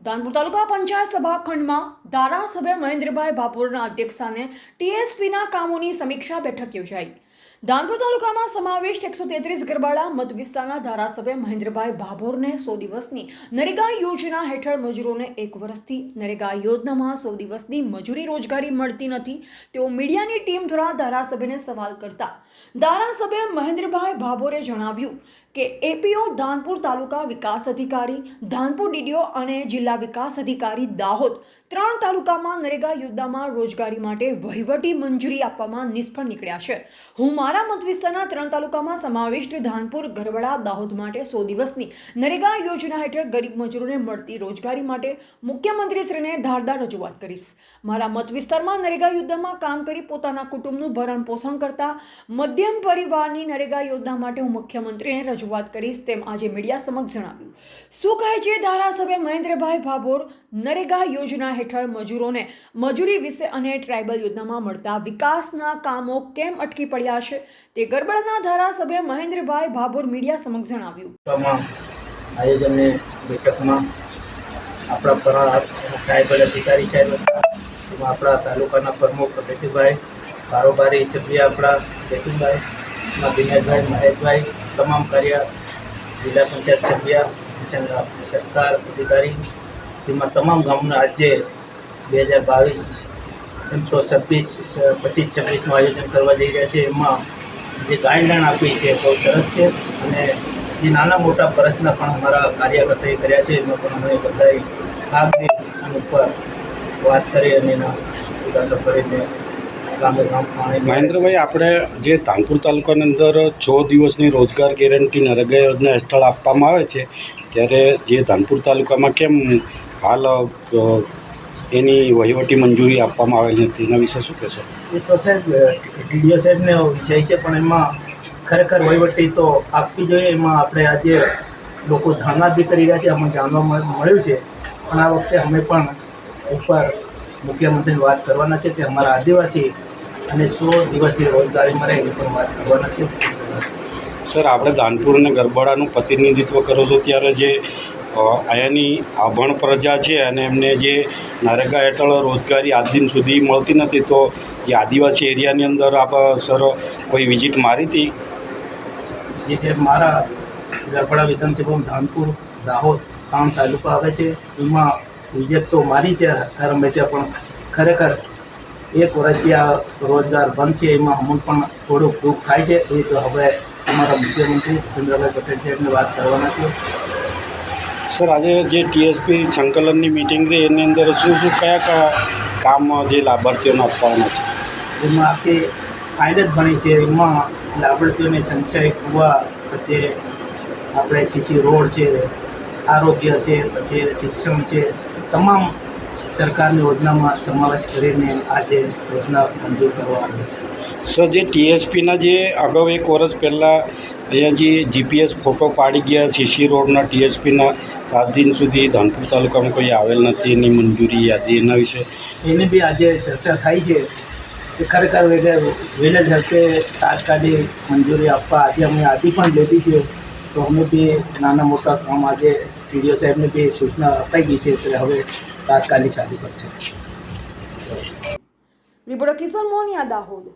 ધાનપુર તાલુકા પંચાયત સભાખંડમાં ધારાસભ્ય મહેન્દ્રભાઈ ભાપોરના અધ્યક્ષસ્થાને ટીએસપીના કામોની સમીક્ષા બેઠક યોજાઈ. ધાનપુર તાલુકામાં સમાવિષ્ટ એકસો તેત્રીસ ગરબાડા મત વિસ્તારના ધારાસભ્ય મહેન્દ્રભાઈ ભાભોરને સો દિવસની નરેગા યોજના હેઠળ મજૂરોને એક વર્ષથી નરેગા યોજનામાં સો દિવસની મજૂરી રોજગારી મળતી નથી. તેઓ મીડિયાની ટીમ દ્વારા ધારાસભ્યને સવાલ કરતા. ધારાસભ્ય મહેન્દ્રભાઈ ભાભોરે જણાવ્યું કે એપીઓ ધાનપુર તાલુકા વિકાસ અધિકારી ધાનપુર ડીડીઓ અને જિલ્લા વિકાસ અધિકારી દાહોદ ત્રણ તાલુકામાં નરેગા યોજનામાં રોજગારી માટે વહીવટી મંજૂરી આપવામાં નિષ્ફળ નીકળ્યા છે. હું મારા મત વિસ્તારના ત્રણ તાલુકામાં સમાવિષ્ટ ધાનપુર ગરવડા દાહોદ માટે સો દિવસની નરેગા યોજના હેઠળ ગરીબ મજૂરોને મળતી રોજગારી માટે મુખ્યમંત્રીશ્રીને ધારદાર રજૂઆત કરીશ. મારા મત વિસ્તારમાં નરેગા યોજનામાં કામ કરી પોતાના કુટુંબનું ભરણ પોષણ કરતા મધ્યમ પરિવારની નરેગા યોજના માટે હું મુખ્યમંત્રીને રજૂઆત કરીશ તેમ આજે મીડિયા સમક્ષ જણાવ્યું. શું કહે છે ધારાસભ્ય મહેન્દ્રભાઈ ભાભોર? નરેગા યોજના હેઠળ મજૂરોને મજૂરી વિશે અને ટ્રાઇબલ યોજનામાં મળતા વિકાસના કામો કેમ અટકી પડ્યા છે તે ગરબડના ધારાસભ્ય મહેન્દ્રભાઈ ભાભોર મીડિયા સમક્ષ જણાવ્યું. આયોજનની બેઠકમાં આપણા ટ્રાઇબલ અધિકારી સાહેબ એમાં આપણા તાલુકાના પ્રમુખ પ્રદેશભાઈ કારોબારી સભ્ય આપણા એમાં દિનેશભાઈ, મહેશભાઈ, તમામ કાર્ય જિલ્લા પંચાયત સભ્ય સરકાર અધિકારી તેમાં તમામ ગામના આજે બે હજાર બાવીસ ત્રણસો છવ્વીસ પચીસ છવ્વીસનું આયોજન કરવા જઈ રહ્યા છે. એમાં જે ગાઈડલાઈન આપી છે બહુ સરસ છે અને જે નાના મોટા પ્રશ્ન પણ અમારા કાર્યકર્તાએ કર્યા છે એમાં પણ અમે બધાએ ભાગ લઈ અને ઉપર વાત કરી અને એના વિકાસો કરીને મહેન્દ્રભાઈ આપણે જે ધાનપુર તાલુકાની અંદર છ દિવસની રોજગાર ગેરંટી નરેગા યોજના હેઠળ આપવામાં આવે છે ત્યારે જે ધાનપુર તાલુકામાં કેમ હાલ એની વહીવટી મંજૂરી આપવામાં આવેલી નથી એના વિશે શું કહેશો? એ તો સાહેબ ડીડીઓ સાહેબને વિષય છે પણ એમાં ખરેખર વહીવટી તો આપવી જોઈએ. એમાં આપણે આજે લોકો ધરણા બી કરી રહ્યા છે અમને જાણવા મળ- મળ્યું છે. પણ આ વખતે અમે પણ ઉપર મુખ્યમંત્રીની વાત કરવાના છે કે અમારા આદિવાસી અને સો દિવસની રોજગારી રહે એની પણ વાત કરવાના છે. સર આપણે ધાનપુર અને ગરબાડાનું પ્રતિનિધિત્વ કરો છો ત્યારે જે અહીંયાની આભણ પ્રજા છે અને એમને જે નરેગા હેઠળ રોજગારી આજ દિન સુધી મળતી નથી, તો જે આદિવાસી એરિયાની અંદર આપ, સર, કોઈ વિઝિટ મારી હતી? જે છે મારા ગરબડા વિધાનસભામાં ધાનપુર, દાહોદ કામ તાલુકા આવે છે, એમાં વિજેત તો મારી છે હથ્થા રમે છે, પણ ખરેખર એક વર્ષથી આ રોજગાર બંધ છે, એમાં અમને પણ થોડુંક દુઃખ થાય છે, એ તો હવે અમારા મુખ્યમંત્રી ચંદ્રભાઈ પટેલ સાહેબને વાત કરવાના છે સર, આજે જે ટીએસપી સંકલનની મિટિંગ રહી, એની અંદર શું શું કયા કયા કામ જે લાભાર્થીઓને આપવાના છે? એમાં આપણે ફાઇલ જ ભણી છે. એમાં લાભાર્થીઓને સંચય કુવા પછી આપણે સીસી રોડ છે, આરોગ્ય છે, પછી શિક્ષણ છે, તમામ સરકારની યોજનામાં સમાવેશ કરીને આજે યોજના મંજૂર કરવામાં આવી છે. સર જે ટીએસપીના જે અગાઉ એક વર્ષ પહેલાં અહીંયા જે જીપીએસ ફોટો પાડી ગયા સીસી રોડના ટીએસપીના સાત દિન સુધી ધાનપુર તાલુકામાં કોઈ આવેલ નથી એની મંજૂરી યાદી એના વિશે? એની બી આજે ચર્ચા થાય છે કે ખરેખર વહેલા ઝડપે તાત્કાલિક મંજૂરી આપવા આજે અમે યાદી પણ લીધી છે. તો અમે બી નાના મોટા કામ આજે ટીડીઓ સાહેબને જે સૂચના અપાઈ ગઈ છે, એટલે હવે તાત્કાલિક ચાલુ કરશે. રિપોર્ટર કિશોર મોનિયા દાહોદ.